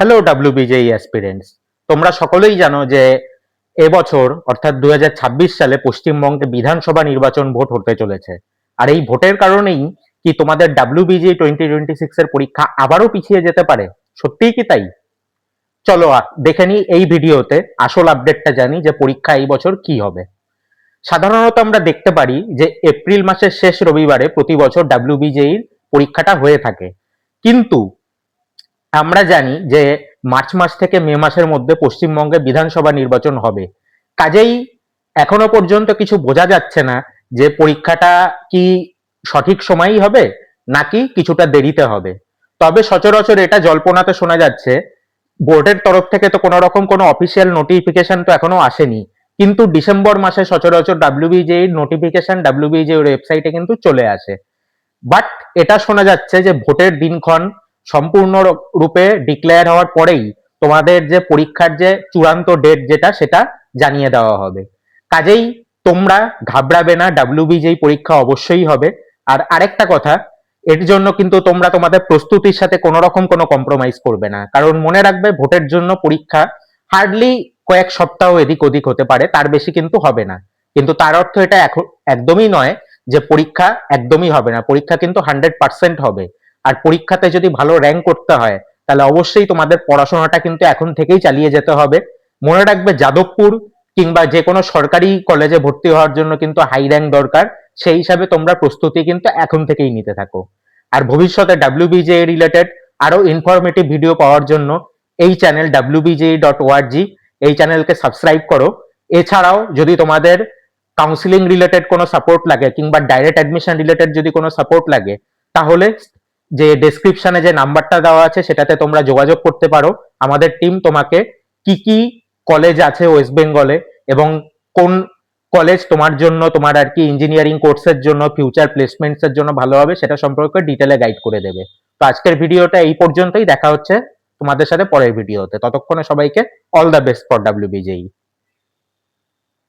Hello WBJEE aspirants তোমরা সকলেই জানো যে এবছর অর্থাৎ দু হাজার ছাব্বিশ সালে পশ্চিমবঙ্গে বিধানসভা নির্বাচন ভোট হতে চলেছে। আর এই ভোটের কারণেই কি তোমাদের ডাব্লিউবিজি টোয়েন্টি টোয়েন্টি সিক্স এর পরীক্ষা আবারও পিছিয়ে যেতে পারে? সত্যিই কি তাই? চলো দেখে নিই এই ভিডিওতে, আসল আপডেটটা জানি যে পরীক্ষা এই বছর কি হবে। সাধারণত আমরা দেখতে পারি যে এপ্রিল মাসের শেষ রবিবারে প্রতি বছর ডাব্লিউবিজেই পরীক্ষাটা হয়ে থাকে। কিন্তু আমরা জানি যে মার্চ মাস থেকে মে মাসের মধ্যে পশ্চিমবঙ্গে বিধানসভা নির্বাচন হবে। কাজেই এখনও পর্যন্ত কিছু বোঝা যাচ্ছে না যে পরীক্ষাটা কি সঠিক সময়ই হবে নাকি কিছুটা দেরিতে হবে। তবে সচরাচর এটা জল্পনাতে শোনা যাচ্ছে, বোর্ডের তরফ থেকে তো কোনো রকম কোনো অফিসিয়াল নোটিফিকেশন তো এখনও আসেনি। কিন্তু ডিসেম্বর মাসে সচরাচর ডাব্লিউবিজে নোটিফিকেশন ডাব্লিউবিজে ওয়েবসাইটে কিন্তু চলে আসে। বাট এটা শোনা যাচ্ছে যে ভোটের দিনক্ষণ সম্পূর্ণ রূপে ডিক্লেয়ার হওয়ার পরেই তোমাদের যে পরীক্ষার যে চূড়ান্ত ডেট যেটা, সেটা জানিয়ে দেওয়া হবে। কাজেই তোমরা ঘাবড়াবে না ডাব্লিউবিজেই পরীক্ষা অবশ্যই হবে। আর আরেকটা কথা, এর জন্য কিন্তু তোমরা তোমাদের প্রস্তুতির সাথে কোনো রকম কোনো কম্প্রোমাইজ করবে না। কারণ মনে রাখবে, ভোটের জন্য পরীক্ষা হার্ডলি কয়েক সপ্তাহ এদিক ওদিক হতে পারে, তার বেশি কিন্তু হবে না। কিন্তু তার অর্থ এটা এখন একদমই নয় যে পরীক্ষা একদমই হবে না। পরীক্ষা কিন্তু হান্ড্রেড পার্সেন্ট হবে। আর পরীক্ষাতে যদি ভালো র্যাঙ্ক করতে হয়, তাহলে অবশ্যই তোমাদের পড়াশোনাটা কিন্তু এখন থেকেই চালিয়ে যেতে হবে। মনে রাখবে যাদবপুর কিংবা যে কোনো সরকারি কলেজে ভর্তি হওয়ার জন্য কিন্তু হাই র্যাঙ্ক দরকার, সেই হিসাবে তোমরা প্রস্তুতি কিন্তু এখন থেকেই নিতে থাকো। আর ভবিষ্যতে ডাব্লিউবিজে রিলেটেড আরও ইনফরমেটিভ ভিডিও পাওয়ার জন্য এই চ্যানেল ডাব্লিউবিজে ডট ওআরজি এই চ্যানেলকে সাবস্ক্রাইব করো। এছাড়াও যদি তোমাদের কাউন্সিলিং রিলেটেড কোনো সাপোর্ট লাগে কিংবা ডাইরেক্ট অ্যাডমিশন রিলেটেড যদি কোনো সাপোর্ট লাগে, তাহলে যে ডেসক্রিপশনে যে নাম্বারটা দেওয়া আছে, সেটাতে তোমরা যোগাযোগ করতে পারো। আমাদের টিম তোমাকে কি কি কলেজ আছে ওয়েস্ট বেঙ্গলে এবং কোন কলেজ তোমার জন্য, তোমার আর কি ইঞ্জিনিয়ারিং কোর্সের জন্য ফিউচার প্লেসমেন্টস এর জন্য ভালো হবে, সেটা সম্পর্কে ডিটেলে গাইড করে দেবে। তো আজকের ভিডিওটা এই পর্যন্তই। দেখা হচ্ছে তোমাদের সাথে পরের ভিডিওতে। ততক্ষণে সবাইকে all the best for W WBJEE